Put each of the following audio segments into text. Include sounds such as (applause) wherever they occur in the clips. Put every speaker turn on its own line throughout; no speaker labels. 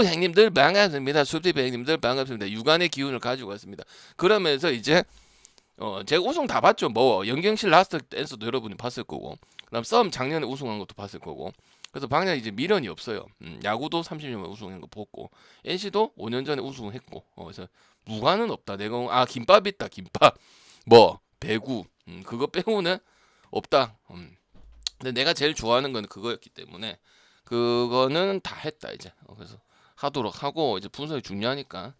행님들 반갑습니다. 수입 행님들 반갑습니다. 유관의 기운을 가지고 왔습니다. 그러면서 이제 어 제가 우승 다 봤죠. 뭐 연경실 라스트 댄스도 여러분이 봤을 거고, 그다음 썸 작년에 우승한 것도 봤을 거고. 그래서 방향 이제 미련이 없어요. 음, 야구도 30년 만에 우승한 거 봤고, NC도 5년 전에 우승했고, 어, 그래서 무관은 없다. 내가 아 김밥 있다. 김밥 뭐 배구 음, 그거 빼고는 없다. 음. 근데 내가 제일 좋아하는 건 그거였기 때문에 그거는 다 했다 이제. 어, 그래서 하도록 하고 이제 분석이 중요하니까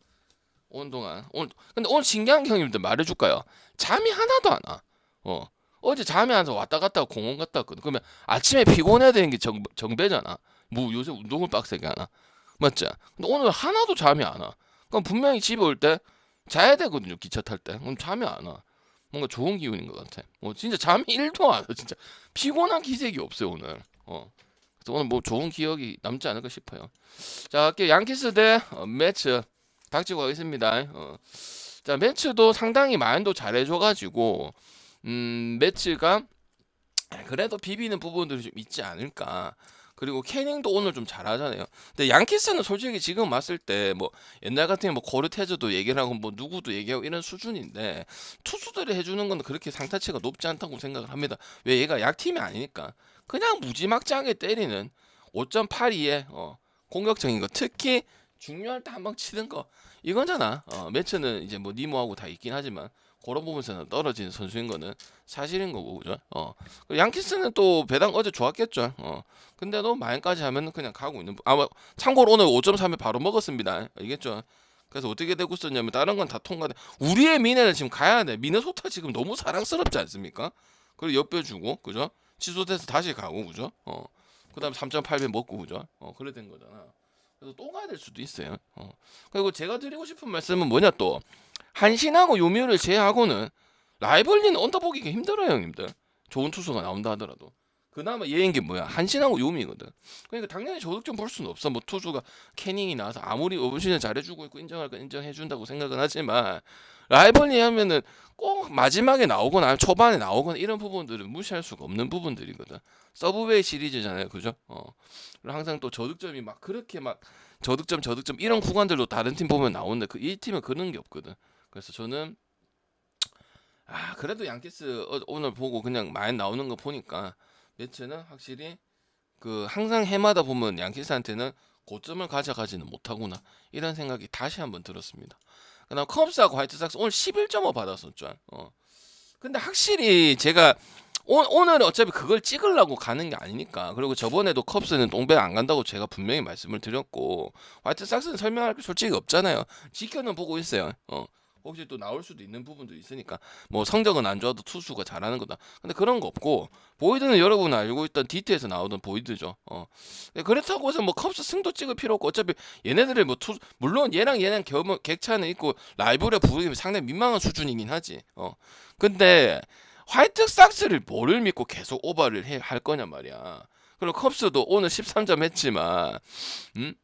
오늘 동안 오늘 근데 오늘 신기한 게 형님들 말해줄까요? 잠이 하나도 안 와. 어 어제 잠이 안 와서 왔다 갔다 공원 갔다 왔거든. 그러면 아침에 피곤해야 되는 게 정, 정배잖아. 뭐 요새 운동을 빡세게 하나 맞지? 근데 오늘 하나도 잠이 안 와. 그럼 분명히 집에 올 때 자야 되거든요. 기차 탈 때. 그럼 잠이 안 와. 뭔가 좋은 기운인 것 같아. 어 진짜 잠이 (laughs) 1도 안 와. 진짜 피곤한 기색이 없어요 오늘. 어 그래서 오늘 뭐 좋은 기억이 남지 않을까 싶어요. 자, 할게요. 양키스 대 어, 매츠 닥치고 가겠습니다. 어. 자, 매츠도 상당히 마인도 잘해줘가지고 음, 매츠가 그래도 비비는 부분들이 좀 있지 않을까. 그리고 캐닝도 오늘 좀 잘하잖아요. 근데 양키스는 솔직히 지금 봤을 때 뭐 옛날 같으면 뭐 고르테즈도 얘기를 하고 뭐 누구도 얘기하고 이런 수준인데 투수들이 해주는 건 그렇게 상타치가 높지 않다고 생각을 합니다. 왜 얘가 약팀이 아니니까 그냥 무지막지하게 때리는 5.82에 어, 공격적인 거 특히 중요할 때 한 방 치는 거 이거잖아. 어, 매치는 이제 뭐 니모하고 다 있긴 하지만 그런 부분에서는 떨어지는 선수인 거는 사실인 거고 그죠? 어. 양키스는 또 배당 어제 좋았겠죠. 어. 근데도 마인까지 하면 그냥 가고 있는 부- 아마 참고로 오늘 5.3에 바로 먹었습니다. 알겠죠? 그래서 어떻게 되고 있었냐면 다른 건 다 통과돼. 우리의 미네는 지금 가야 돼. 미네소타 지금 너무 사랑스럽지 않습니까? 그리고 옆에 주고 그죠? 취소돼서 다시 가고 그죠? 어. 그다음 3.8배 먹고 그죠? 어, 그래 된 거잖아. 그래서 또 가야 될 수도 있어요. 어. 그리고 제가 드리고 싶은 말씀은 뭐냐 또 한신하고 요미우를 제외하고는 라이벌리는 언더보기가 힘들어요, 형님들. 좋은 투수가 나온다 하더라도. 그나마 얘인 게 뭐야? 한신하고 요미거든. 그러니까 당연히 저득점 볼 수는 없어. 뭐 투수가 캐닝이 나와서 아무리 오버시즌 잘해주고 있고 인정할 건 인정해준다고 생각은 하지만 라이벌리 하면은 꼭 마지막에 나오거나 초반에 나오거나 이런 부분들은 무시할 수가 없는 부분들이거든. 서브웨이 시리즈잖아요, 그죠? 어. 항상 또 저득점이 막 그렇게 막 저득점 저득점 이런 구간들도 다른 팀 보면 나오는데 그 이 팀은 그런 게 없거든. 그래서 저는 아 그래도 양키스 어- 오늘 보고 그냥 많이 나오는 거 보니까 매체는 확실히 그 항상 해마다 보면 양키스한테는 고점을 가져가지는 못하구나 이런 생각이 다시 한번 들었습니다. 그다음 컵스하고 화이트삭스 오늘 11.5 받았었죠. 어. 근데 확실히 제가 오, 오늘은 어차피 그걸 찍으려고 가는 게 아니니까 그리고 저번에도 컵스는 동배 안 간다고 제가 분명히 말씀을 드렸고 화이트삭스는 설명할 게 솔직히 없잖아요. 지켜는 보고 있어요. 어. 혹시 또 나올 수도 있는 부분도 있으니까 뭐 성적은 안 좋아도 투수가 잘하는 거다. 근데 그런 거 없고 보이드는 여러분 알고 있던 디트에서 나오던 보이드죠. 어. 근데 그렇다고 해서 뭐 컵스 승도 찍을 필요 없고 어차피 얘네들의 뭐 투, 물론 얘랑 얘랑 겸 객차는 있고 라이벌에 부르기면 상당히 민망한 수준이긴 하지. 어. 근데 화이트삭스를 뭐를 믿고 계속 오버를 해, 할 거냐 말이야. 그리고 컵스도 오늘 13점 했지만 음?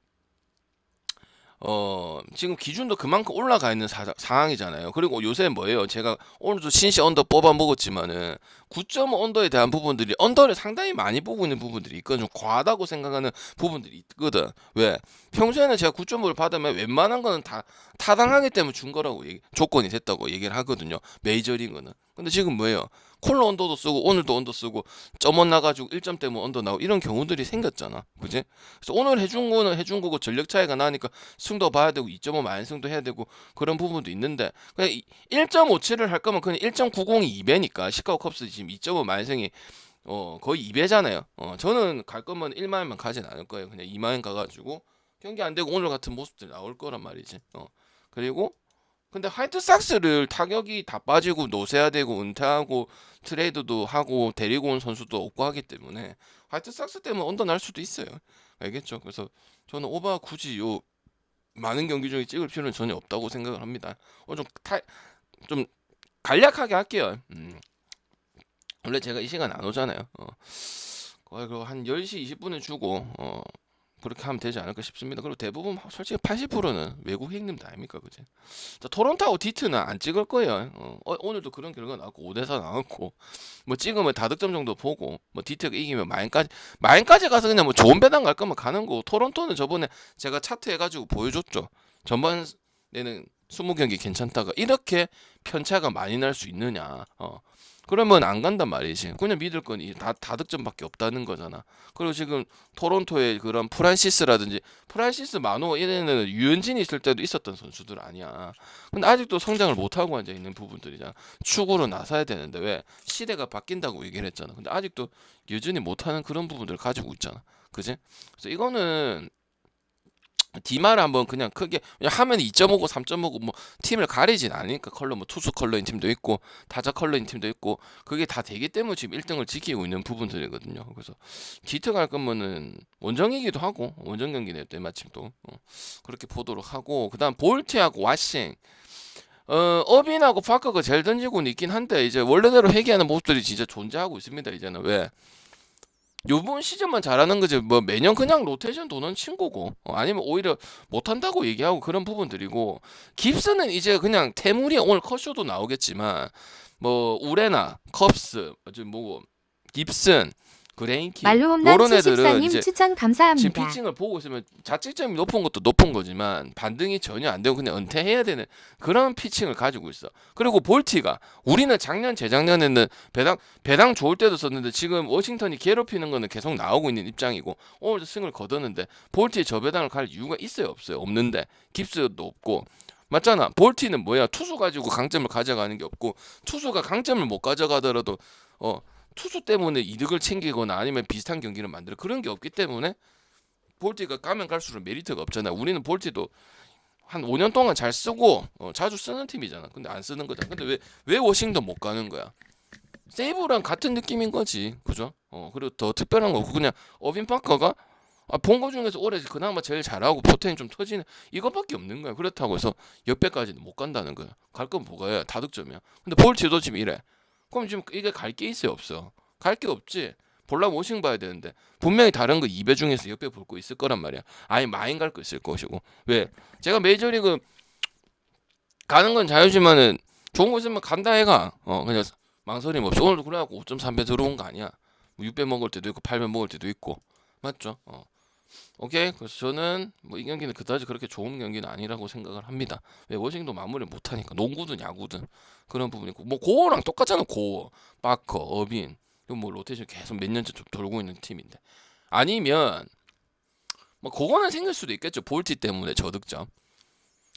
어 지금 기준도 그만큼 올라가 있는 사, 상황이잖아요. 그리고 요새 뭐예요? 제가 오늘도 신시 언더 뽑아 먹었지만은 9.5 언더에 대한 부분들이 언더를 상당히 많이 보고 있는 부분들이 있거든. 좀 과하다고 생각하는 부분들이 있거든. 왜? 평소에는 제가 9.5를 받으면 웬만한 거는 다 타당하기 때문에 준 거라고 얘기, 조건이 됐다고 얘기를 하거든요. 메이저리그는. 근데 지금 뭐예요? 콜러 언더도 쓰고 오늘도 언더 쓰고 점원 나가지고 1점 때문에 언더 나오고 이런 경우들이 생겼잖아. 그지? 그래서 오늘 해준 거는 해준 거고 전력 차이가 나니까 승도 봐야 되고 2.5 만승도 해야 되고 그런 부분도 있는데 그냥 1.57을 할 거면 그냥 1.90이 2배니까 시카고 컵스 지금 2.5 만승이 어 거의 2배잖아요. 어 저는 갈 거면 1만원만 가진 않을 거예요. 그냥 2만원 가가지고 경기 안 되고 오늘 같은 모습들 나올 거란 말이지. 어 그리고 근데 화이트삭스를 타격이 다 빠지고 노세화되고 은퇴하고 트레이드도 하고 데리고 온 선수도 없고 하기 때문에 화이트삭스 때문에 언더 날 수도 있어요. 알겠죠? 그래서 저는 오바 굳이 요 많은 경기 중에 찍을 필요는 전혀 없다고 생각을 합니다. 어, 좀, 타, 좀 간략하게 할게요. 음. 원래 제가 이 시간 안 오잖아요. 어. 거의 그한 10시 20분에 주고 어, 그렇게 하면 되지 않을까 싶습니다. 그리고 대부분 솔직히 80%는 외국 행님들 아닙니까, 그지? 자, 토론토하고 디트는 안 찍을 거예요. 어, 어, 오늘도 그런 결과 나왔고 5대4 나왔고 뭐 찍으면 다득점 정도 보고 뭐 디트가 이기면 마인까지 마인까지 가서 그냥 뭐 좋은 배당 갈 거면 가는 거고 토론토는 저번에 제가 차트 해가지고 보여줬죠. 전반에는 20경기 괜찮다가 이렇게 편차가 많이 날 수 있느냐? 어. 그러면 안 간단 말이지. 그냥 믿을 건 다 다득점밖에 없다는 거잖아. 그리고 지금 토론토의 그런 프란시스라든지 프란시스 마노 이래는 유현진이 있을 때도 있었던 선수들 아니야. 근데 아직도 성장을 못 하고 앉아 있는 부분들이잖아. 축으로 나서야 되는데 왜 시대가 바뀐다고 얘기를 했잖아. 근데 아직도 여전히 못 하는 그런 부분들 을 가지고 있잖아. 그지? 그래서 이거는 디마를 한번 그냥 크게 그냥 하면 2.5고 3.5고 뭐 팀을 가리진 않으니까 컬러 뭐 투수 컬러인 팀도 있고 타자 컬러인 팀도 있고 그게 다 되기 때문에 지금 1등을 지키고 있는 부분들이거든요. 그래서 디트 갈 거면은 원정이기도 하고 원정 경기네 때 마침 또 어, 그렇게 보도록 하고 그다음 볼트하고 와싱 어, 어빈하고 파커가 제일 던지고는 있긴 한데 이제 원래대로 회귀하는 모습들이 진짜 존재하고 있습니다. 이제는 왜 요번 시즌만 잘하는 거지 뭐 매년 그냥 로테이션 도는 친구고 어, 아니면 오히려 못한다고 얘기하고 그런 부분들이고 깁스는 이제 그냥 태물이 오늘 컷쇼도 나오겠지만 뭐 우레나 컵스 뭐고 깁슨 그레인키
말로 홈런
요런 애들은
74님
이제
추천
지금
감사합니다.
피칭을 보고 있으면 자책점이 높은 것도 높은 거지만 반등이 전혀 안 되고 그냥 은퇴해야 되는 그런 피칭을 가지고 있어. 그리고 볼티가 우리는 작년 재작년에는 배당 배당 좋을 때도 썼는데 지금 워싱턴이 괴롭히는 거는 계속 나오고 있는 입장이고 오늘도 승을 거뒀는데 볼티의 저배당을 갈 이유가 있어요 없어요 없는데 깁스도 없고 맞잖아. 볼티는 뭐야? 투수 가지고 강점을 가져가는 게 없고 투수가 강점을 못 가져가더라도 어 투수 때문에 이득을 챙기거나 아니면 비슷한 경기를 만들어 그런 게 없기 때문에 볼티가 가면 갈수록 메리트가 없잖아. 우리는 볼티도 한 5년 동안 잘 쓰고 어, 자주 쓰는 팀이잖아. 근데 안 쓰는 거잖아. 근데 왜 왜 워싱턴 못 가는 거야? 세이브랑 같은 느낌인 거지, 그죠? 어 그리고 더 특별한 거 없고 그냥 어빈 파커가 아, 본 거 중에서 올해 그나마 제일 잘하고 포텐이 좀 터지는 이것밖에 없는 거야. 그렇다고 해서 옆에까지는 못 간다는 거야. 갈 건 뭐가 야? 다득점이야. 근데 볼티도 지금 이래. 그럼 지금 이게 갈 게 있어요, 없어? 갈 게 없지. 볼라 워싱 봐야 되는데 분명히 다른 거 2배 중에서 옆에 볼 거 있을 거란 말이야. 아니 마인 갈 거 있을 것이고 왜? 제가 메이저리그 가는 건 자유지만은 좋은 거 있으면 간다 해가. 어 그냥 망설임 없이 오늘도 그래갖고 5.3배 들어온 거 아니야. 뭐 6배 먹을 때도 있고 8배 먹을 때도 있고 맞죠? 어. 오케이. 그래서 저는 뭐 이 경기는 그다지 그렇게 좋은 경기는 아니라고 생각을 합니다. 왜 워싱도 마무리 못 하니까 농구든 야구든 그런 부분이 있고. 뭐 고어랑 똑같잖아 고어, 바커, 어빈. 이거 뭐 로테이션 계속 몇 년째 좀 돌고 있는 팀인데. 아니면 뭐 그거는 생길 수도 있겠죠. 볼티 때문에 저득점.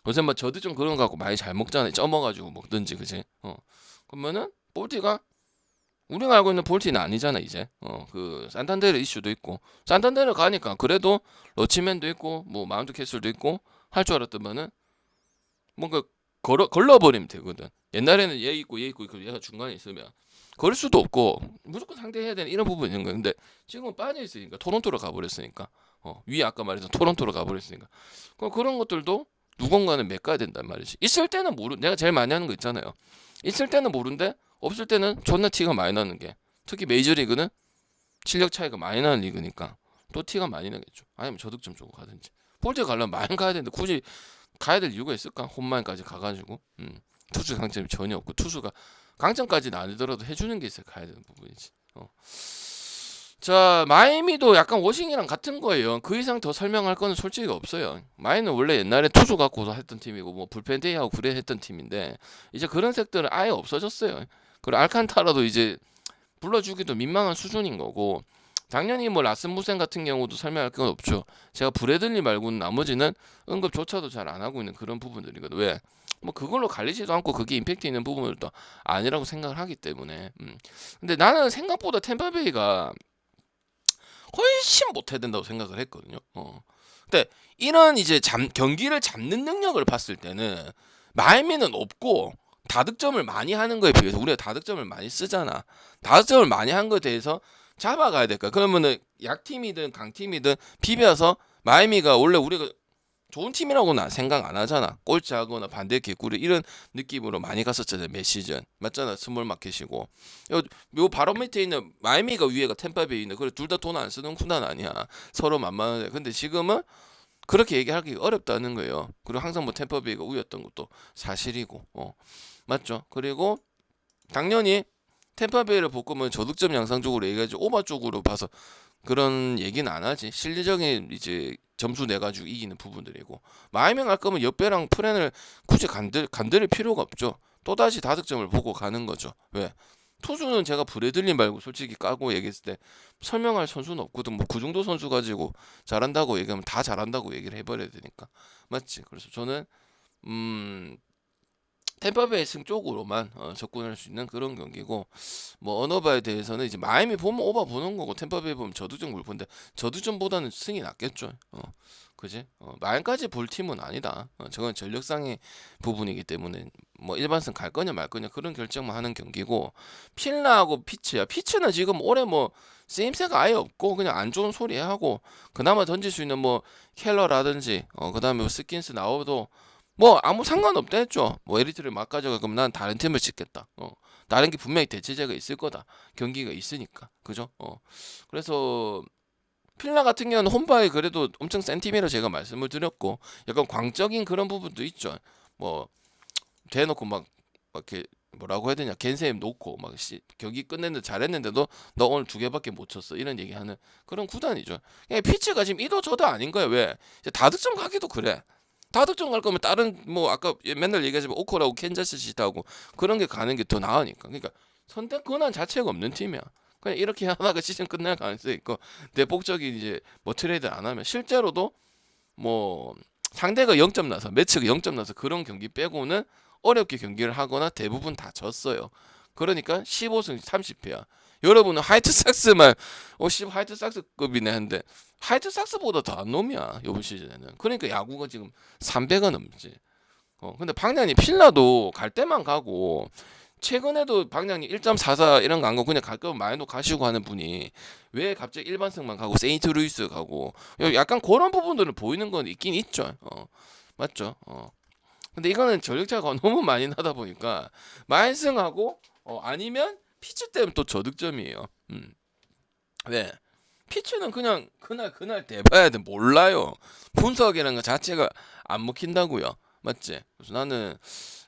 요새 뭐 저득점 그런 거 갖고 많이 잘 먹잖아요. 쪄먹어가지고 먹든지 그지? 어. 그러면은 볼티가 우리가 알고 있는 볼티는 아니잖아 이제. 어 그 산탄데르 이슈도 있고. 산탄데르 가니까 그래도 러치맨도 있고 뭐 마운트 캐슬도 있고 할 줄 알았더만은 뭔가 걸어 걸러버리면 되거든. 옛날에는 얘 있고 얘 있고 그 얘가 중간에 있으면 걸을 수도 없고 무조건 상대해야 되는 이런 부분이 있는 거야. 근데 지금은 빠져 있으니까 토론토로 가버렸으니까. 어 위에 아까 말했던 토론토로 가버렸으니까. 그럼 그런 것들도 누군가는 메꿔야 된단 말이지. 있을 때는 모르 내가 제일 많이 하는 거 있잖아요. 있을 때는 모르는데 없을 때는 존나 티가 많이 나는 게 특히 메이저리그는 실력 차이가 많이 나는 리그니까 또 티가 많이 나겠죠. 아니면 저득점 주고 가든지. 폴트 가려면 많이 가야 되는데 굳이 가야 될 이유가 있을까? 홈마인까지 가가지고 음, 투수 강점이 전혀 없고 투수가 강점까지는 아니더라도 해주는 게 있어야 가야 되는 부분이지. 어. 자 마이미도 약간 워싱이랑 같은 거예요. 그 이상 더 설명할 거는 솔직히 없어요. 마이는 원래 옛날에 투수 갖고서 했던 팀이고 뭐 불펜 데이하고 그래 했던 팀인데 이제 그런 색들은 아예 없어졌어요. 그리고 알칸타라도 이제 불러주기도 민망한 수준인 거고 당연히 뭐 라스무센 같은 경우도 설명할 건 없죠. 제가 브래들리 말고는 나머지는 응급조차도 잘 안 하고 있는 그런 부분들이거든. 왜? 뭐 그걸로 갈리지도 않고 그게 임팩트 있는 부분들도 아니라고 생각을 하기 때문에. 음. 근데 나는 생각보다 템파베이가 훨씬 못해야 된다고 생각을 했거든요. 어. 근데 이런 이제 잠, 경기를 잡는 능력을 봤을 때는 마이미는 없고 다득점을 많이 하는 거에 비해서 우리가 다득점을 많이 쓰잖아. 다득점을 많이 한 거에 대해서 잡아가야 될까? 그러면은 약팀이든 강팀이든 비벼서 마이미가 원래 우리가 좋은 팀이라고는 생각 안 하잖아. 꼴찌하거나 반대 개구리 이런 느낌으로 많이 갔었잖아요. 매 시즌 맞잖아. 스몰 마켓이고 요, 요 바로 밑에 있는 마이미가 위에가 템파베이 있는 그래 둘 다 돈 안 쓰는 구단 아니야. 서로 만만한데 근데 지금은 그렇게 얘기하기 어렵다는 거예요. 그리고 항상 뭐 템파베이가 우였던 것도 사실이고 어 맞죠. 그리고 당연히 템파베이를 볶으면 저득점 양상 쪽으로 얘기하지 오바 쪽으로 봐서 그런 얘기는 안 하지. 실리적인 이제 점수 내 가지고 이기는 부분들이고 마이밍 할 거면 옆배랑 프렌을 굳이 간들 간들일 필요가 없죠. 또 다시 다득점을 보고 가는 거죠. 왜? 투수는 제가 브래들리 말고 솔직히 까고 얘기했을 때 설명할 선수는 없거든. 뭐 그 정도 선수 가지고 잘한다고 얘기하면 다 잘한다고 얘기를 해버려야 되니까 맞지. 그래서 저는 음 템파베이 승 쪽으로만 어, 접근할 수 있는 그런 경기고 뭐 언어바에 대해서는 이제 마이미 보면 오바 보는 거고 템파베이 보면 저두점 볼 건데 저두점보다는 승이 낫겠죠. 어, 그지? 어, 마인까지 볼 팀은 아니다. 어, 저건 전력상의 부분이기 때문에 뭐 일반승 갈 거냐 말 거냐 그런 결정만 하는 경기고 필라하고 피츠야. 피츠는 지금 올해 뭐 쓰임새가 아예 없고 그냥 안 좋은 소리 하고 그나마 던질 수 있는 뭐 켈러라든지 어, 그다음에 뭐 스킨스 나오도 뭐 아무 상관없다 했죠. 뭐 에리트를 막 가져가 그럼 난 다른 팀을 찍겠다. 어. 다른 게 분명히 대체제가 있을 거다. 경기가 있으니까. 그죠? 어. 그래서 필라 같은 경우는 홈바에 그래도 엄청 센 팀이라 제가 말씀을 드렸고 약간 광적인 그런 부분도 있죠. 뭐 대놓고 막, 막 이렇게 뭐라고 해야 되냐 겐세임 놓고 막 시, 경기 끝냈는데 잘했는데도 너 오늘 두 개밖에 못 쳤어 이런 얘기하는 그런 구단이죠. 피치가 지금 이도 저도 아닌 거야 왜? 다득점 가기도 그래. 다득점 갈 거면 다른 뭐 아까 맨날 얘기하지만 오코라고 캔자스 시타하고 그런 게 가는 게 더 나으니까. 그러니까 선택 권한 자체가 없는 팀이야. 그냥 이렇게 하다가 (laughs) 시즌 끝날 가능성이 있고 대폭적인 이제 뭐 트레이드 안 하면 실제로도 뭐 상대가 0점 나서 매치가 0점 나서 그런 경기 빼고는 어렵게 경기를 하거나 대부분 다 졌어요. 그러니까 15승 30패야. 여러분은 화이트삭스만 어씨 화이트삭스급이네 했는데 화이트삭스보다 더한 놈이야 이번 시즌에는. 그러니까 야구가 지금 300은 넘지. 어 근데 박량이 필라도 갈 때만 가고 최근에도 박량이 1.44 이런 거 안 가고 그냥 갈 거면 마이너 가시고 하는 분이 왜 갑자기 일반승만 가고 세인트루이스 가고 약간 그런 부분들은 보이는 건 있긴 있죠. 어 맞죠. 어 근데 이거는 전력차가 (laughs) 너무 많이 나다 보니까 마인승하고 어, 아니면 피치 때문에 또 저득점이에요. 음. 왜? 피치는 그냥 그날 그날 대봐야 돼 몰라요. 분석이라는 것 자체가 안 먹힌다고요. 맞지? 그래서 나는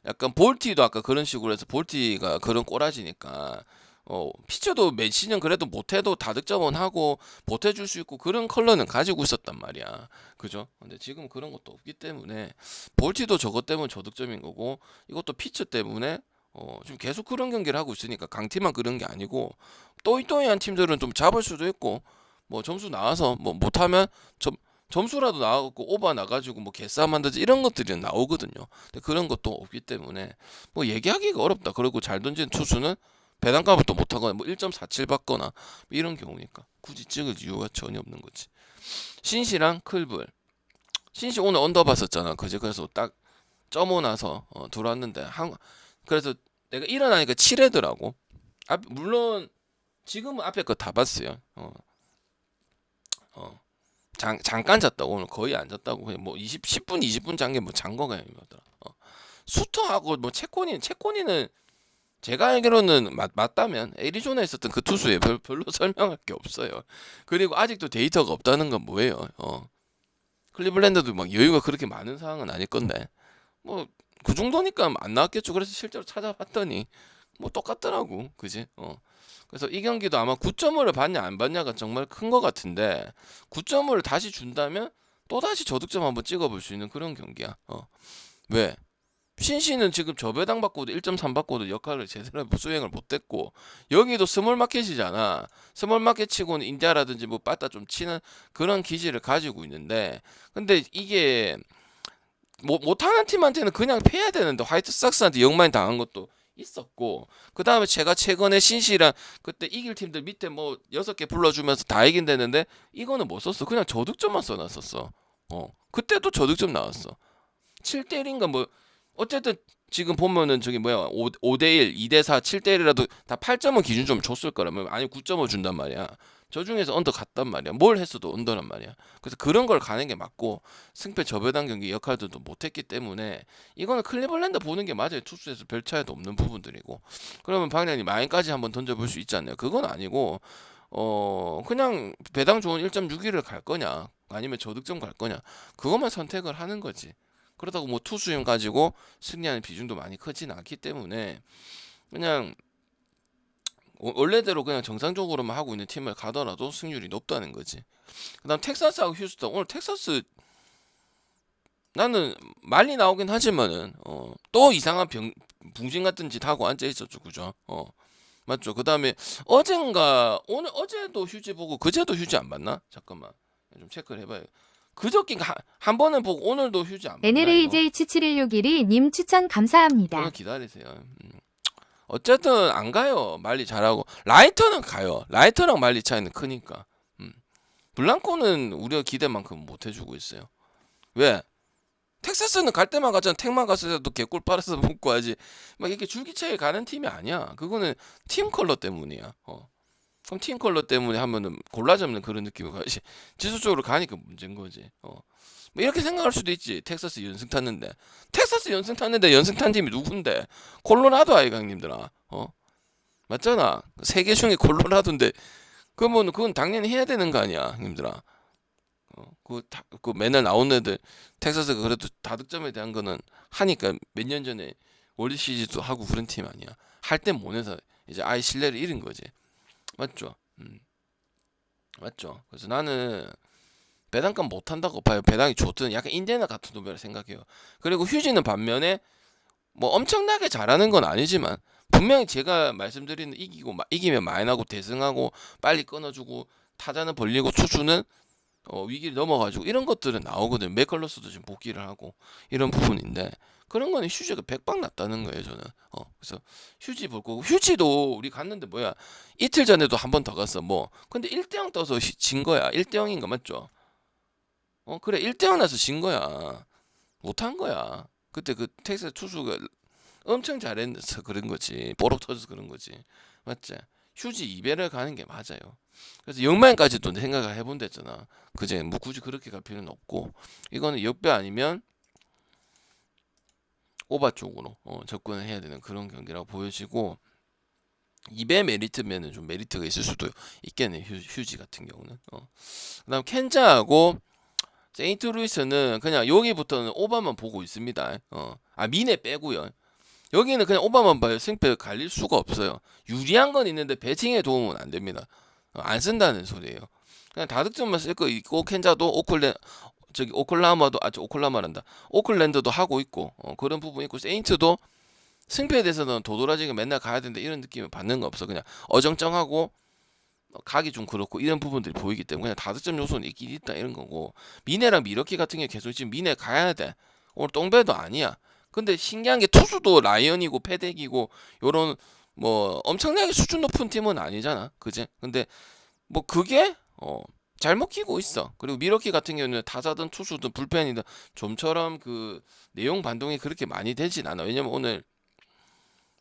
약간 볼티도 아까 그런 식으로 해서 볼티가 그런 꼬라지니까 어 피처도 매 시즌 그래도 못해도 다득점은 하고 보태줄 수 있고 그런 컬러는 가지고 있었단 말이야 그죠 근데 지금 그런 것도 없기 때문에 볼티도 저것 때문에 저득점인 거고 이것도 피처 때문에 어 지금 계속 그런 경기를 하고 있으니까 강팀만 그런 게 아니고 또이또이한 팀들은 좀 잡을 수도 있고 뭐 점수 나와서 뭐 못하면 점 점수라도 나가고 오버 나가지고 뭐 개싸움 한다지 이런 것들이 나오거든요. 근데 그런 것도 없기 때문에 뭐 얘기하기가 어렵다. 그리고 잘 던진 투수는 배당값을 또 못하거나 뭐 1.47 받거나 이런 경우니까 굳이 찍을 이유가 전혀 없는 거지. 신시랑 클불. 신시 오늘 언더 봤었잖아. 그제 그래서 딱 점오 나서 어, 들어왔는데 한 그래서 내가 일어나니까 7회더라고. 앞 물론 지금은 앞에 거 다 봤어요. 어. 어. 잠, 잠깐 잤다고 오늘 거의 안 잤다고 그냥 뭐 20, 10분 20분 잔 게 뭐 잔 거가 아니더라. 어. 수터하고 뭐 채코니 채코니는 제가 알기로는 맞, 맞다면 애리조나에 있었던 그 투수에 별, 별로 (laughs) 설명할 게 없어요. 그리고 아직도 데이터가 없다는 건 뭐예요? 어. 클리블랜드도 막 여유가 그렇게 많은 상황은 아닐 건데 뭐 그 정도니까 안 나왔겠죠. 그래서 실제로 찾아봤더니 뭐 똑같더라고, 그지? 어. 그래서 이 경기도 아마 9점을 받냐 안 받냐가 정말 큰 것 같은데 9점을 다시 준다면 또 다시 저득점 한번 찍어볼 수 있는 그런 경기야. 어. 왜? 신시는 지금 저배당 받고도 1.3 받고도 역할을 제대로 수행을 못했고 여기도 스몰 마켓이잖아. 스몰 마켓 치고는 인디아라든지 뭐 빠따 좀 치는 그런 기질을 가지고 있는데 근데 이게 뭐 못하는 팀한테는 그냥 패야 되는데 화이트삭스한테 역많이 당한 것도 있었고 그 다음에 제가 최근에 신시랑 그때 이길 팀들 밑에 뭐 여섯 개 불러주면서 다 이긴다는데 이거는 못 썼어. 그냥 저득점만 써놨었어. 어 그때도 저득점 나왔어. 7대 1인가 뭐 어쨌든 지금 보면은 저기 뭐야 5, 5대 1, 2대 4, 7대 1이라도 다 8점은 기준 좀 줬을 거라면 아니 9점을 준단 말이야. 저 중에서 언더 갔단 말이야. 뭘 했어도 언더란 말이야. 그래서 그런 걸 가는 게 맞고 승패 저배당 경기 역할들도 못했기 때문에 이거는 클리블랜드 보는 게 맞아요. 투수에서 별 차이도 없는 부분들이고 그러면 방향이 마인까지 한번 던져볼 수 있지 않나요? 그건 아니고 어 그냥 배당 좋은 1.6위를 갈 거냐 아니면 저득점 갈 거냐 그것만 선택을 하는 거지. 그렇다고 뭐 투수임 가지고 승리하는 비중도 많이 크진 않기 때문에 그냥 어, 원래대로 그냥 정상적으로만 하고 있는 팀을 가더라도 승률이 높다는 거지. 그다음 텍사스하고 휴스턴 오늘 텍사스 나는 말리 나오긴 하지만은 어, 또 이상한 병 붕신 같은 짓 하고 앉아 있었죠, 그죠? 어 맞죠. 그다음에 어젠가 오늘 어제도 휴지 보고 그제도 휴지 안 봤나? 잠깐만 좀 체크를 해 봐요. 그저께 한, 한 번은 보고 오늘도 휴지 안 봤나? 이거?
NLAJ7716 님 추천 감사합니다.
기다리세요. 음. 어쨌든 안 가요. 말리 잘하고 라이터는 가요. 라이터랑 말리 차이는 크니까. 음. 블랑코는 우리가 기대만큼 못 해주고 있어요. 왜? 텍사스는 갈 때만 갔잖아. 택만 갔을 때도 개꿀 빨아서 (laughs) 먹고 하지. 막 이렇게 줄기차게 가는 팀이 아니야. 그거는 팀 컬러 때문이야. 어. 그럼 팀 컬러 때문에 하면은 골라 잡는 그런 느낌이 가지. 지수적으로 가니까 문제인 거지. 어. 뭐 이렇게 생각할 수도 있지. 텍사스 연승 탔는데. 텍사스 연승 탔는데 연승 탄 팀이 누군데? 콜로라도 아이가 형님들아. 어? 맞잖아. 세개 중에 콜로라도인데 그러면 그건 당연히 해야 되는 거 아니야, 형님들아. 어, 그, 다, 그 맨날 나오는 애들 텍사스가 그래도 다득점에 대한 거는 하니까 몇 년 전에 월드 시리즈도 하고 그런 팀 아니야. 할 때 못해서 이제 아예 신뢰를 잃은 거지. 맞죠? 음. 맞죠? 그래서 나는 배당감 못 한다고 봐요. 배당이 좋든 약간 인디애나 같은 놈이라 생각해요. 그리고 휴지는 반면에 뭐 엄청나게 잘하는 건 아니지만 분명히 제가 말씀드리는 이기고 마- 이기면 마인하고 대승하고 빨리 끊어주고 타자는 벌리고 투수는 어, 위기를 넘어가지고 이런 것들은 나오거든요. 맥컬러스도 지금 복귀를 하고 이런 부분인데 그런 거는 휴지가 백방 났다는 거예요. 저는 어, 그래서 휴지 볼 거고 휴지도 우리 갔는데 뭐야 이틀 전에도 한 번 더 갔어 뭐 근데 1대0 떠서 시- 진 거야 1대0인 거 맞죠? 어 그래 1대0 나서 진 거야. 못한 거야. 그때 그 텍사스 투수가 엄청 잘해서 그런 거지. 뽀록 터져서 그런 거지. 맞지? 휴지 이배를 가는 게 맞아요. 그래서 영만까지도 생각을 해본댔잖아. 그제 뭐 굳이 그렇게 갈 필요는 없고. 이거는 역배 아니면 오바 쪽으로 어, 접근을 해야 되는 그런 경기라고 보여지고 2배 메리트면은 좀 메리트가 있을 수도 있겠네 휴, 휴지 같은 경우는. 어. 그 다음 켄자하고 세인트 루이스는 그냥 여기부터는 오바만 보고 있습니다. 어. 아 미네 빼고요. 여기는 그냥 오바만 봐요 승패 갈릴 수가 없어요. 유리한 건 있는데 배팅에 도움은 안 됩니다. 어, 안 쓴다는 소리예요. 그냥 다득점만 쓸 거 있고 켄자도 오클랜 저기 오클라마도 아저 오클라마란다. 오클랜드도 하고 있고 어, 그런 부분이 있고 세인트도 승패에 대해서는 도도라지게 맨날 가야 된다 이런 느낌을 받는 거 없어. 그냥 어정쩡하고 어, 가기 좀 그렇고 이런 부분들이 보이기 때문에 그냥 다득점 요소는 있긴 있다 이런 거고 미네랑 미러키 같은 게 계속 지금 미네 가야 돼 오늘 똥배도 아니야 근데 신기한 게 투수도 라이언이고 패덱이고 요런 뭐 엄청나게 수준 높은 팀은 아니잖아 그지 근데 뭐 그게 어 잘 먹히고 있어. 그리고 미러키 같은 경우는 타자든 투수든 불펜이든 좀처럼 그 내용 반동이 그렇게 많이 되진 않아. 왜냐면 오늘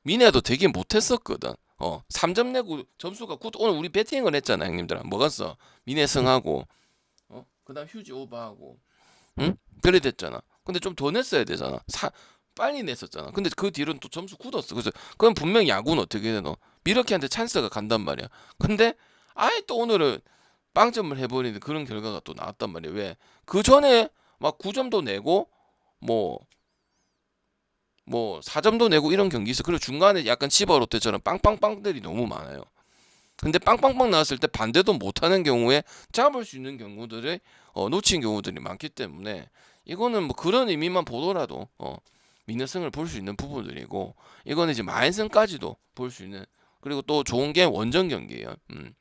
미네도 되게 못했었거든. 어, 3점 내고 점수가 9. 오늘 우리 배팅을 했잖아, 형님들아. 뭐가 써? 미네 승하고, 어, 그다음 휴지 오버하고, 응? 그래 됐잖아. 근데 좀 더 냈어야 되잖아. 사, 빨리 냈었잖아. 근데 그 뒤로는 또 점수 굳었어. 그래서 그건 분명히 야구는 어떻게 되노? 미러키한테 찬스가 간단 말이야. 근데 아예 또 오늘은 빵점을 해버리는 그런 결과가 또 나왔단 말이에요. 왜? 그 전에 막 9점도 내고 뭐 뭐 4점도 내고 이런 경기 있어. 그리고 중간에 약간 치바 롯데처럼 빵빵빵들이 너무 많아요. 근데 빵빵빵 나왔을 때 반대도 못하는 경우에 잡을 수 있는 경우들을 어, 놓친 경우들이 많기 때문에 이거는 뭐 그런 의미만 보더라도 어, 민낯승을 볼 수 있는 부분들이고 이거는 이제 마인승까지도 볼 수 있는 그리고 또 좋은 게 원정 경기예요. 음.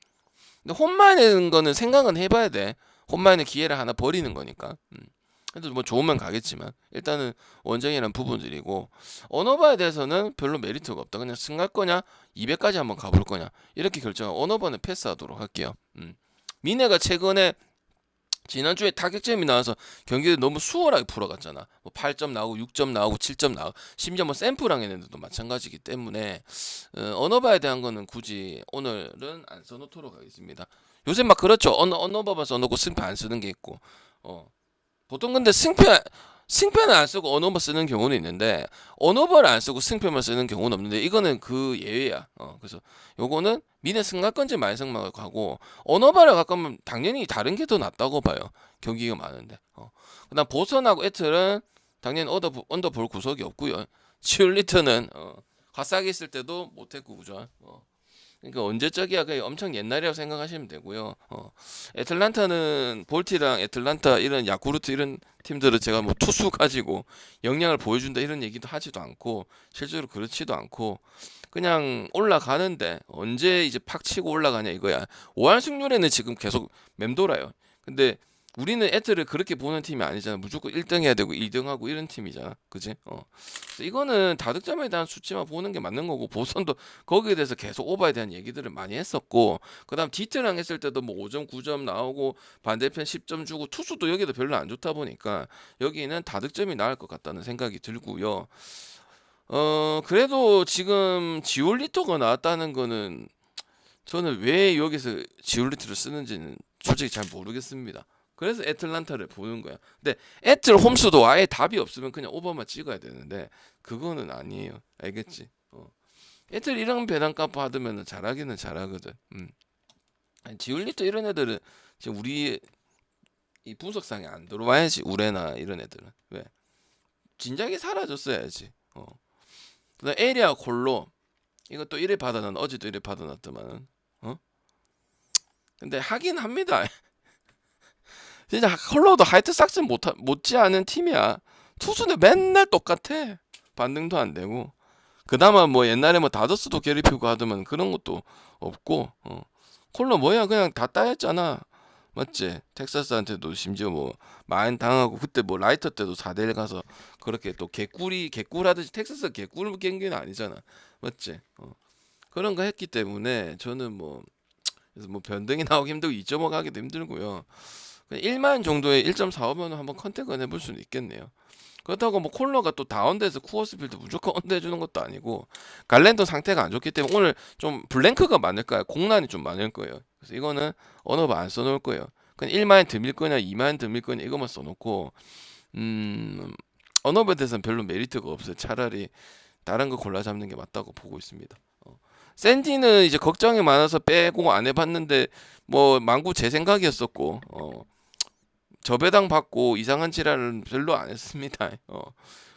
근데 홈만인 거는 생각은 해봐야 돼. 홈만의 기회를 하나 버리는 거니까. 음. 그래도 뭐 좋으면 가겠지만 일단은 원정이라는 부분들이고 언어바에 대해서는 별로 메리트가 없다. 그냥 승갈 거냐 200까지 한번 가볼 거냐 이렇게 결정하고 언어바는 패스하도록 할게요. 음. 미네가 최근에 지난주에 타격점이 나와서 경기를 너무 수월하게 풀어갔잖아. 뭐 8점 나오고 6점 나오고 7점 나오고 심지어 뭐 샘플랑 했는데도 마찬가지이기 때문에 어, 언어바에 대한 거는 굳이 오늘은 안 써놓도록 하겠습니다. 요새 막 그렇죠. 언어 언어바만 써놓고 승패 안 쓰는 게 있고 어 보통 근데 승패 승패는 안 쓰고 언어바 쓰는 경우는 있는데 언어바를 안 쓰고 승패만 쓰는 경우는 없는데 이거는 그 예외야. 어 그래서 요거는 미네 승낙건제 말승만 하고 언어바를 가까우면 당연히 다른 게 더 낫다고 봐요. 경기가 많은데. 어. 그다음 보선하고 애틀은 당연히 언더 언더볼 구석이 없고요. 치올리터는 어, 화싸게 있을 때도 못했고 그죠. 어. 그러니까 언제적이야 그냥 엄청 옛날이라고 생각하시면 되고요. 어. 애틀란타는 볼티랑 애틀란타 이런 야쿠르트 이런 팀들은 제가 뭐 투수 가지고 역량을 보여준다 이런 얘기도 하지도 않고 실제로 그렇지도 않고 그냥 올라가는데 언제 이제 팍 치고 올라가냐 이거야. 5할 승률에는 지금 계속 맴돌아요. 근데 우리는 애틀을 그렇게 보는 팀이 아니잖아. 무조건 1등 해야 되고 2등 하고 이런 팀이잖아. 그지? 어. 이거는 다득점에 대한 수치만 보는 게 맞는 거고 보선도 거기에 대해서 계속 오버에 대한 얘기들을 많이 했었고 그다음 디트랑 했을 때도 뭐 5점 9점 나오고 반대편 10점 주고 투수도 여기도 별로 안 좋다 보니까 여기는 다득점이 나을 것 같다는 생각이 들고요. 어 그래도 지금 지올리토가 나왔다는 거는 저는 왜 여기서 지올리토를 쓰는지는 솔직히 잘 모르겠습니다. 그래서 애틀란타를 보는 거야. 근데 애틀 홈스도 아예 답이 없으면 그냥 오버만 찍어야 되는데 그거는 아니에요. 알겠지? 어. 애틀 이런 배당값 받으면 잘하기는 잘하거든. 음. 지올리토 이런 애들은 지금 우리 이 분석상에 안 들어와야지 우레나 이런 애들은 왜 진작에 사라졌어야지. 어. 그다음 에리아 콜로 이것도 1회 받아놨 어제도 1회 받아놨더만은 어? 근데 하긴 합니다. 진짜 컬러도 하이트 삭스 못 못지 않은 팀이야. 투수는 맨날 똑같아. 반등도 안 되고. 그나마 뭐 옛날에 뭐 다저스도 괴롭히고 하더만 그런 것도 없고. 어. 콜러 뭐야 그냥 다 따였잖아. 맞지? 텍사스한테도 심지어 뭐 마인 당하고 그때 뭐 라이터 때도 4대1 가서 그렇게 또 개꿀이 개꿀하듯이 텍사스 개꿀 경기는 아니잖아. 맞지? 어. 그런 거 했기 때문에 저는 뭐 그래서 뭐 변등이 나오기 힘들고 2.5 가기도 힘들고요. 1만 정도의 1.45면 한번 컨택은 해볼 수는 있겠네요. 그렇다고 뭐 콜러가 또 다운돼서 쿠어스필드 무조건 (laughs) 언더 해주는 것도 아니고 갈랜더 상태가 안 좋기 때문에 오늘 좀 블랭크가 많을까요? 공란이 좀 많을 거예요. 그래서 이거는 언어바 안 써놓을 거예요. 그냥 1만 드밀 거냐 2만 드밀 거냐 이것만 써놓고 음 언어바에 대해서는 별로 메리트가 없어요. 차라리 다른 거 골라 잡는 게 맞다고 보고 있습니다. 어. 샌디는 이제 걱정이 많아서 빼고 안 해봤는데 뭐 망구 제 생각이었었고 어. 저배당 받고 이상한 지랄은 별로 안 했습니다. (laughs) 어.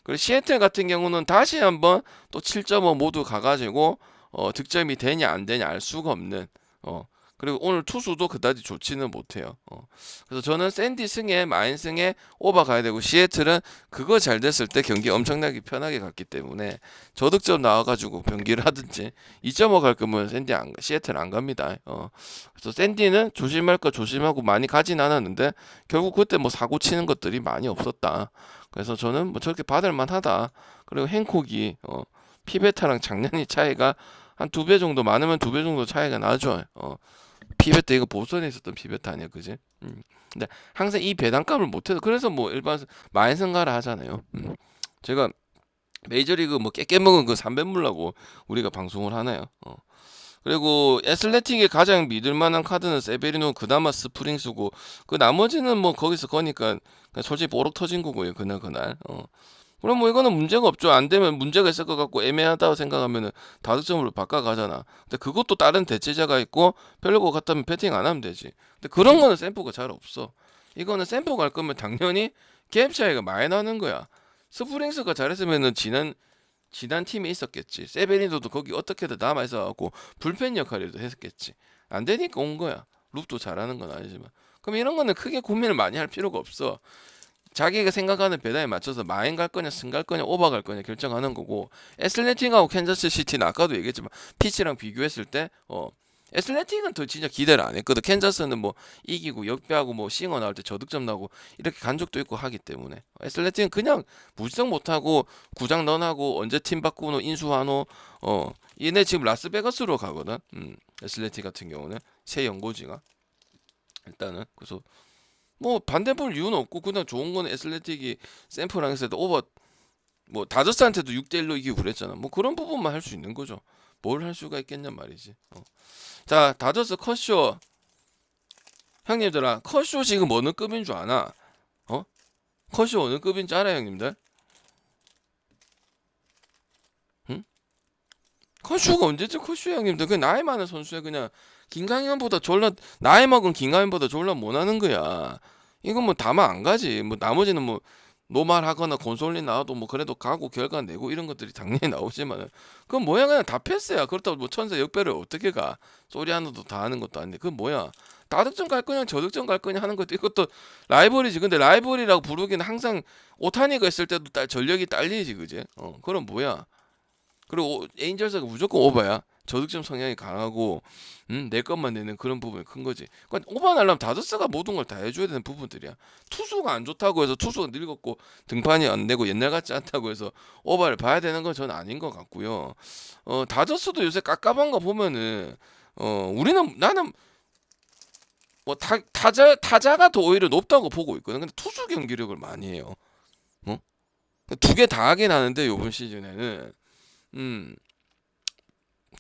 그리고 시애틀 같은 경우는 다시 한번 또 7.5 모두 가가지고 어, 득점이 되냐 안 되냐 알 수가 없는 어. 그리고 오늘 투수도 그다지 좋지는 못해요. 어. 그래서 저는 샌디 승에 마인 승에 오버 가야 되고 시애틀은 그거 잘 됐을 때 경기 엄청나게 편하게 갔기 때문에 저득점 나와가지고 경기를 하든지 2.5 갈 거면 샌디 안 시애틀 안 갑니다. 어. 그래서 샌디는 조심할 거 조심하고 많이 가진 않았는데 결국 그때 뭐 사고 치는 것들이 많이 없었다. 그래서 저는 뭐 저렇게 받을 만하다. 그리고 행콕이 어, 피베타랑 작년이 차이가 한 두 배 정도 많으면 두 배 정도 차이가 나죠. 어. 피베타 이거 보선에 있었던 피베타 아니야, 그지? 음. 근데 항상 이 배당값을 못해서 그래서 뭐 일반 많이 생각을 하잖아요. 음. 제가 메이저리그 뭐 깨깨 먹은 그 삼배물라고 우리가 방송을 하나요? 어. 그리고 애슬레틱의 가장 믿을 만한 카드는 세베리노 그나마 스프링스고 그 나머지는 뭐 거기서 거니까 그냥 솔직히 뽀록 터진 거고요 그날 그날 어. 그럼 뭐 이거는 문제가 없죠 안 되면 문제가 있을 것 같고 애매하다고 생각하면은 다득점으로 바꿔가잖아 근데 그것도 다른 대체자가 있고 별로 것 같다면 배팅 안 하면 되지 근데 그런 거는 샘프가 잘 없어 이거는 샘프 갈 거면 당연히 갭 차이가 많이 나는 거야 스프링스가 잘했으면은 지난 지난 팀에 있었겠지. 세베리노도 거기 어떻게든 남아 있어갖고 불펜 역할이라도 했었겠지. 안 되니까 온 거야. 룹도 잘하는 건 아니지만. 그럼 이런 거는 크게 고민을 많이 할 필요가 없어. 자기가 생각하는 배당에 맞춰서 마인 갈 거냐, 승 갈 거냐, 오버 갈 거냐 결정하는 거고. 애슬레틱하고 캔자스 시티는 아까도 얘기했지만 피치랑 비교했을 때 어. 애슬레틱은 더 진짜 기대를 안 했거든. 캔자스는 뭐 이기고 역배하고 뭐 싱어 나올 때 저득점 나고 이렇게 간 적도 있고 하기 때문에 애슬레틱은 그냥 무지성 못하고 구장 넌하고 언제 팀 바꾸노 인수하노 어 얘네 지금 라스베가스로 가거든. 음 애슬레틱 같은 경우는 새 연고지가 일단은 그래서 뭐 반대 볼 이유는 없고 그냥 좋은 건 애슬레틱이 때 오버 뭐 다저스한테도 6대 1로 이기고 그랬잖아. 뭐 그런 부분만 할 수 있는 거죠. 뭘 할 수가 있겠냐 말이지. 어. 자 다저스 컷쇼 형님들아 컷쇼 지금 어느 급인 줄 아나? 어? 컷쇼 어느 급인 줄 알아 형님들? 응? 컷쇼가 언제쯤 컷쇼 형님들 그 나이 많은 선수야 그냥 김강현보다 졸라 나이 먹은 김강현보다 졸라 못하는 거야. 이건 뭐 다만 안 가지. 뭐 나머지는 뭐 노말하거나 곤솔리 나와도 뭐 그래도 가고 결과 내고 이런 것들이 당연히 나오지만 그건 뭐야 그냥 다 패스야. 그렇다고 뭐 천사 역배를 어떻게 가? 소리 하나도 다 하는 것도 아닌데 그건 뭐야? 다득점 갈 거냐 저득점 갈 거냐 하는 것도 이것도 라이벌이지. 근데 라이벌이라고 부르기는 항상 오타니가 있을 때도 딸 전력이 딸리지 그지? 어 그럼 뭐야? 그리고 에인절스가 무조건 오버야. 저득점 성향이 강하고 음, 내 것만 내는 그런 부분이 큰 거지. 그러니까 오버 날려면 다저스가 모든 걸 다 해줘야 되는 부분들이야. 투수가 안 좋다고 해서 투수가 늙었고 등판이 안 되고 옛날 같지 않다고 해서 오버를 봐야 되는 건 저는 아닌 것 같고요. 어, 다저스도 요새 깝깝한 거 보면은 어, 우리는 나는 뭐 타, 타자 타자가 더 오히려 높다고 보고 있거든. 근데 투수 경기력을 많이 해요. 어? 두개 다 하긴 하는데 요번 시즌에는 음.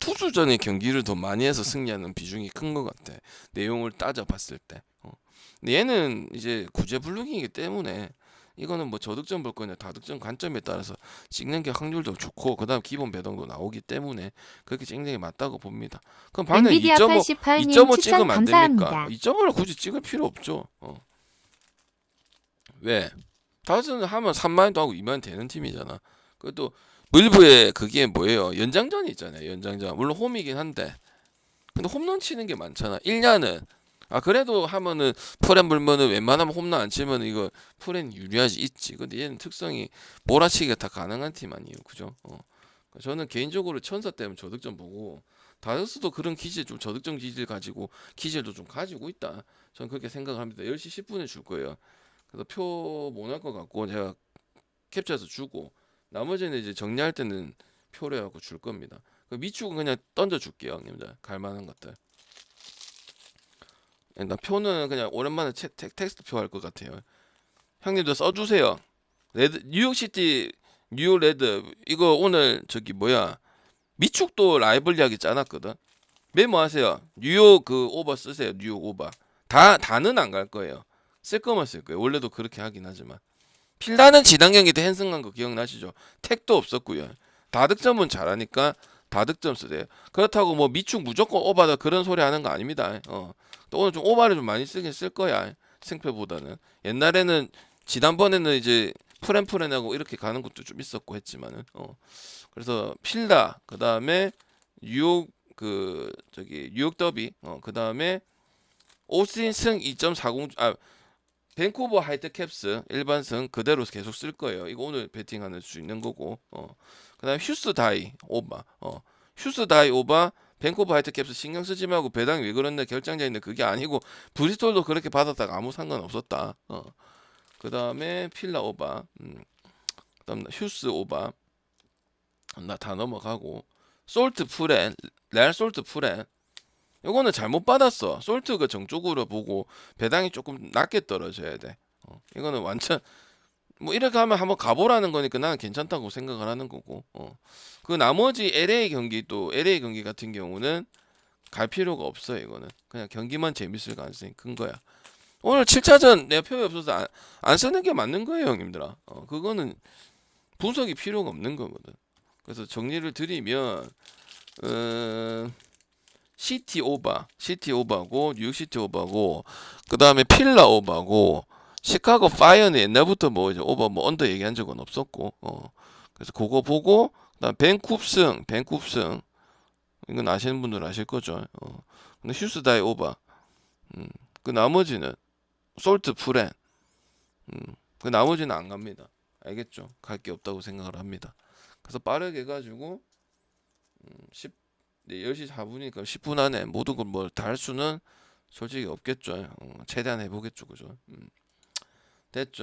투수전의 경기를 더 많이 해서 승리하는 비중이 큰 것 같아. 내용을 따져봤을 때. 어. 근데 얘는 이제 구제불능이기 때문에 이거는 뭐 저득점 볼 거냐 다득점 관점에 따라서 찍는 게 확률도 좋고 그다음 기본 배당도 나오기 때문에 그렇게 찍는 게 맞다고 봅니다. 그럼 반면
엔비디아
2.5
88님
2.5
추천
찍으면 안 됩니까?
감사합니다.
2.5를 굳이 찍을 필요 없죠. 어. 왜? 다즈는 하면 3만원도 하고 2만원 되는 팀이잖아. 그것도 물부에 그게 뭐예요? 연장전이 있잖아요. 연장전. 물론 홈이긴 한데. 근데 홈런 치는 게 많잖아. 1년은 아 그래도 하면은 프렌 불면은 웬만하면 홈런 안 치면 이거 프렌 유리하지 있지. 근데 얘는 특성이 몰아치기가 다 가능한 팀 아니에요. 그죠? 어. 저는 개인적으로 천사 때문에 저득점 보고 다저스도 그런 기질 좀 저득점 기질 가지고 기질도 좀 가지고 있다. 저는 그렇게 생각합니다. 10시 10분에 줄 거예요. 그래서 표 못 할 것 같고 제가 캡처해서 주고 나머지는 이제 정리할 때는 표로 해갖고 줄 겁니다. 그 미축은 그냥 던져 줄게요, 형님들. 갈 만한 것들. 일단 표는 그냥 오랜만에 체, 텍, 텍스트 표 할 것 같아요. 형님들 써주세요. 레드 뉴욕시티 뉴욕 레드 이거 오늘 저기 뭐야 미축도 라이벌 이야기 짜놨거든. 메모하세요. 뉴욕 그 오버 쓰세요. 뉴욕 오버. 다 다는 안 갈 거예요. 쓸 거만 쓸 거예요. 원래도 그렇게 하긴 하지만. 필라는 지난 경기 때 핸승한 거 기억나시죠? 택도 없었고요. 다득점은 잘하니까 다득점 쓰세요. 그렇다고 뭐 미축 무조건 오바다 그런 소리 하는 거 아닙니다. 어. 또 오늘 좀 오바를 좀 많이 쓰긴 쓸 거야. 승패보다는. 옛날에는 지난번에는 이제 프렌프렌하고 이렇게 가는 것도 좀 있었고 했지만은 어. 그래서 필라 그다음에 뉴욕 그 저기 뉴욕 더비 어 그다음에 오스틴 승 2.40, 아 밴쿠버 하이트 캡스 일반승 그대로 계속 쓸 거예요. 이거 오늘 베팅하는 수 있는 거고. 어. 그다음 휴스 다이 오바. 어. 휴스 다이 오바 밴쿠버 하이트 캡스 신경 쓰지 말고 배당이 왜 그런데 결정자 있는데 그게 아니고 브리스톨도 그렇게 받았다가 아무 상관 없었다. 어. 그다음에 필라 오바. 음. 그다음 휴스 오바. 나 다 넘어가고 솔트 프렌 레알 솔트 프렌 요거는 잘못 받았어. 솔트가 정쪽으로 보고 배당이 조금 낮게 떨어져야 돼. 어, 이거는 완전 뭐 이렇게 하면 한번 가보라는 거니까 나는 괜찮다고 생각을 하는 거고. 어. 그 나머지 LA 경기 또 LA 경기 같은 경우는 갈 필요가 없어요. 이거는 그냥 경기만 재밌을 가능성이 큰 거야. 오늘 7차전 내가 표에 없어서 안, 안 쓰는 게 맞는 거예요, 형님들아. 어, 그거는 분석이 필요가 없는 거거든. 그래서 정리를 드리면 어, 시티 오바, 시티 오바고 뉴욕 시티 오바고 그 다음에 필라 오바고 시카고 파이어는 옛날부터 뭐 이제 오바 뭐 언더 얘기한 적은 없었고 어 그래서 그거 보고 그다음 벤쿱승, 벤쿱승 이건 아시는 분들 아실 거죠. 어 근데 휴스다이 오바, 음 그 나머지는 솔트 프렌, 음그 나머지는 안 갑니다. 알겠죠? 갈 게 없다고 생각을 합니다. 그래서 빠르게 해가지고 음, 10 네, 10시 4분이니까 10분 안에 모든 걸뭐다할 수는 솔직히 없겠죠. 어, 최대한 해보겠죠, 그죠? 음. 됐죠.